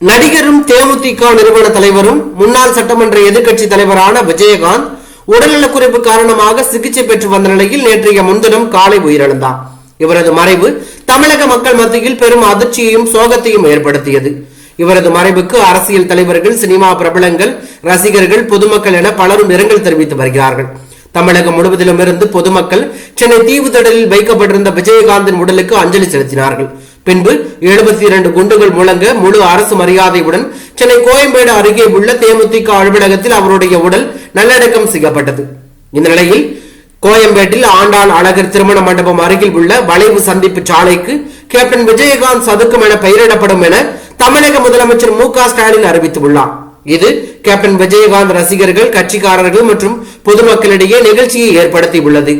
நடிகரும் தேமுதிக நிறுவன தலைவரும் முன்னாள் சட்டமன்ற எதிர்க்கட்சி தலைவரான விஜயகாந்த் உடல்நலக்குறைவு காரணமாக சிகிச்சை பெற்று வந்த நிலையில் நேற்றைய முன்தினம் காலை உயிரிழந்தார். இவரது மறைவு தமிழக மக்கள் மத்தியில் பெரும் அதிர்ச்சியையும் சோகத்தையும் ஏற்படுத்தியது. இவரது மறைவுக்கு அரசியல் தலைவர்கள் சினிமா பிரபலங்கள் ரசிகர்கள் பொதுமக்கள் என பலரும் இரங்கல் தெரிவித்து வருகிறார்கள். தமிழகம் முழுவதிலும் இருந்து பொதுமக்கள் சென்னை தீவுத்திடலில் வைக்கப்பட்டிருந்த விஜயகாந்தின் உடலுக்கு அஞ்சலி செலுத்தினார்கள். பின்பு எழுபத்தி இரண்டு குண்டுகள் முழங்க முழு அரசு மரியாதையுடன் சென்னை கோயம்பேடு அருகே உள்ள தேமுதிக அலுவலகத்தில் அவருடைய உடல் நல்லடக்கம் செய்யப்பட்டது. இந்த நிலையில் கோயம்பேட்டில் ஆண்டாள் அழகர் திருமண மண்டபம் அருகில் உள்ள வளைவு சந்திப்பு சாலைக்கு கேப்டன் விஜயகாந்த் சதுக்கம் என பெயரிடப்படும் என தமிழக முதலமைச்சர் மு க ஸ்டாலின் அறிவித்துள்ளார். இது கேப்டன் விஜயகாந்த் ரசிகர்கள் கட்சிக்காரர்கள் மற்றும் பொதுமக்களிடையே நிகழ்ச்சியை ஏற்படுத்தியுள்ளது.